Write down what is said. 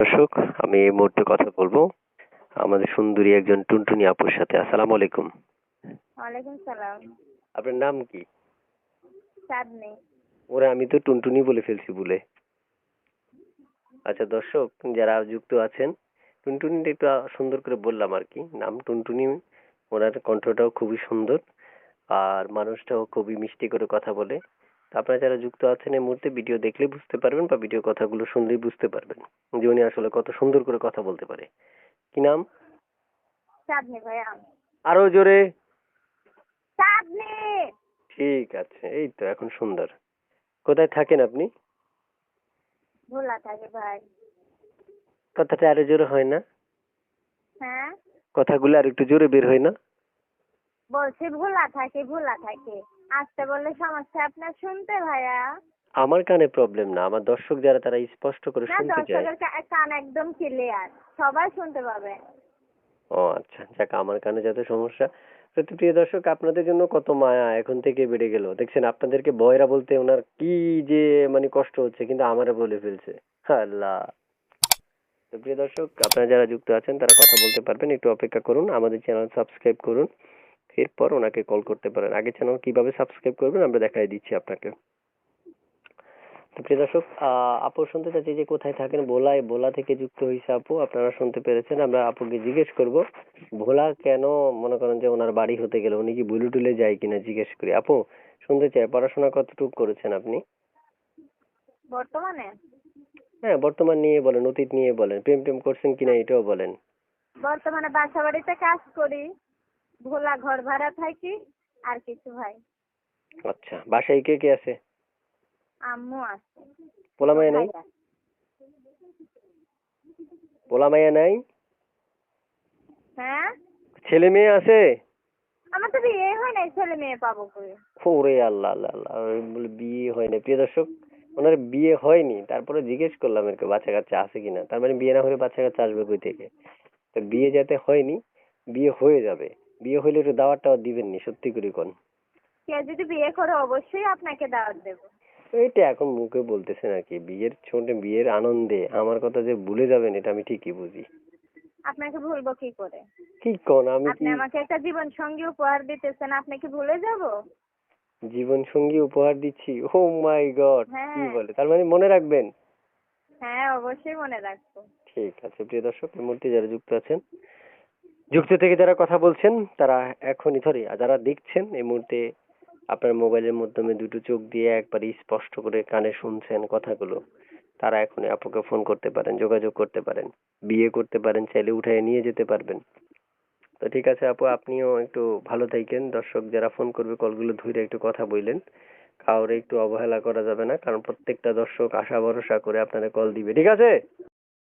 দর্শক আমি এই মুহূর্তে কথা বলব আমাদের সুন্দরী একজন টুনটুনি আপুর সাথে। আসসালামু আলাইকুম। ওয়ালাইকুম সালাম। আপনার নাম কি? চাঁদনি ওরা আমি তো টুনটুনি বলে ফেলছি বলে আচ্ছা দর্শক যারা যুক্ত আছেন টুনটুনিটা একটু সুন্দর করে বললাম আর কি। নাম টুনটুনি ওনার কণ্ঠটাও খুবই সুন্দর আর মানুষটাও খুবই মিষ্টি করে কথা বলে। আপনারা যারা যুক্ত আছেন এই মুহূর্তে ভিডিও দেখলে বুঝতে পারবেন বা ভিডিও কথাগুলো শুনলেই বুঝতে পারবেন যে উনি আসলে কত সুন্দর করে কথা বলতে পারে। কি নাম? চাঁদনি ভাইয়া। আরও জোরে। চাঁদনি ঠিক আছে এই তো এখন সুন্দর। কোথায় থাকেন আপনি? ভোলা থাকে ভাই। কথাটা আরও জোরে হয় না? হ্যাঁ? কথাগুলো আর একটু জোরে বের হয় না? বলছি ভোলা থাকে ভোলা থাকে। আসতে বললে সমস্যা আপনার শুনতে ভাইয়া? আমার কানে প্রবলেম না। আমার দর্শক যারা তারা স্পষ্ট করে না শুনতে চায়। দর্শকের কা- কান একদম ক্লিয়ার সবাই শুনতে পাবে। ও আচ্ছা। যাক আমার কানে যাতে সমস্যা। তো প্রিয় দর্শক আপনাদের জন্য কত মায়া এখন থেকে বেড়ে গেল। দেখছেন আপনাদেরকে বয়রা বলতে ওনার কি যে মানে কষ্ট হচ্ছে কিন্তু আমারে বলে ফেলছে। আল্লাহ তো প্রিয় দর্শক আপনারা যারা যুক্ত আছেন তারা কথা বলতে পারবেন। একটু অপেক্ষা করুন। আমাদের চ্যানেল সাবস্ক্রাইব করুন। এরপর ওনাকে কল করতে পারেন। আগে চ্যানেল কীভাবে সাবস্ক্রাইব করবেন আমরা দেখাই দিচ্ছি আপনাকে। তো প্রিয় দর্শক আপু শুনতে চাচ্ছি যে কোথায় থাকেন? ভোলায় ভোলা থেকে যুক্ত হয়েছে আপু আপনারা শুনতে পেরেছেন। আমরা আপুকে জিজ্ঞেস করব ভোলা কেন মনে করেন যে ওনার বাড়ি হতে গেলে? উনি কি ভুলে টুলে যায় কিনা জিজ্ঞেস করি। আপু শুনতে চাই পড়াশোনা কতটুকু করেছেন আপনি? বর্তমানে? হ্যাঁ বর্তমান নিয়ে বলেন অতীত নিয়ে বলেন প্রেম টেম করছেন কিনা এটাও বলেন। বর্তমানে বাসা বাড়িতে কাজ করি। ভোলা ঘর ভাড়া থাকি আর কিছু ভাই। আচ্ছা বাসায় কে কে আছে? আম্মু আছে। পোলা মায়া নাই? পোলা মায়া নাই? হ্যাঁ? ছেলে মেয়ে আছে? আমার তো বিয়ে হয় নাই ছেলে মেয়ে পাবো কই? ওরে আল্লাহ আল্লাহ আল্লাহ বলে বিয়ে হয় না প্রিয় দর্শক ওনার বিয়ে হয়নি তারপরে জিজ্ঞেস করলাম আর কি বাচ্চা কাচ্চা আছে কিনা। তার মানে বিয়ে না হলে বাচ্চা কাচ্চা আসবে কই থেকে? তো বিয়ে যাতে হয়নি বিয়ে হয়ে যাবে। বিয়ে হইলে একটু দাওয়াত টাওয়াত দিবেননি সত্যি করে কোন। কেউ যদি বিয়ে করে অবশ্যই আপনাকে দাওয়াত দেবো। এইটা এখন মুখে বলতেছেন আর কি বিয়ের ছোট বিয়ের আনন্দে আমার কথা যে ভুলে যাবেন এটা আমি ঠিকই বুঝি। আপনাকে ভুলবো কি করে? কি কোন আমি আপনি আমাকে একটা জীবন সঙ্গী উপহার দিতেছেন আপনি কি ভুলে যাব? জীবন সঙ্গী উপহার দিচ্ছি ও মাই গড কি হ্যাঁ। বলে? তার মানে মনে রাখবেন? হ্যাঁ অবশ্যই মনে রাখব। ঠিক আছে প্রিয় দর্শক এই মুহূর্তে যারা যুক্ত আছেন যুক্ত থেকে যারা কথা বলছেন, তারা এখনই আর যারা দেখছেন, এই মুহূর্তে আপনার মোবাইলের মাধ্যমে দুটো চোখ দিয়ে একবার স্পষ্ট করে কানে শুনছেন কথাগুলো, তারা এখনই আপুকে ফোন করতে পারেন, যোগাযোগ করতে পারেন, বিয়ে করতে পারেন, চাইলে উঠায় নিয়ে যেতে পারবেন। তো ঠিক আছে আপু, আপনিও একটু ভালো থাকেন। দর্শক যারা ফোন করবে কলগুলো ধরে একটু কথা বললেন কাউরে একটু অবহেলা করা যাবে না, কারণ প্রত্যেকটা দর্শক আশা ভরসা করে আপনারা কল দিবে। ঠিক আছে?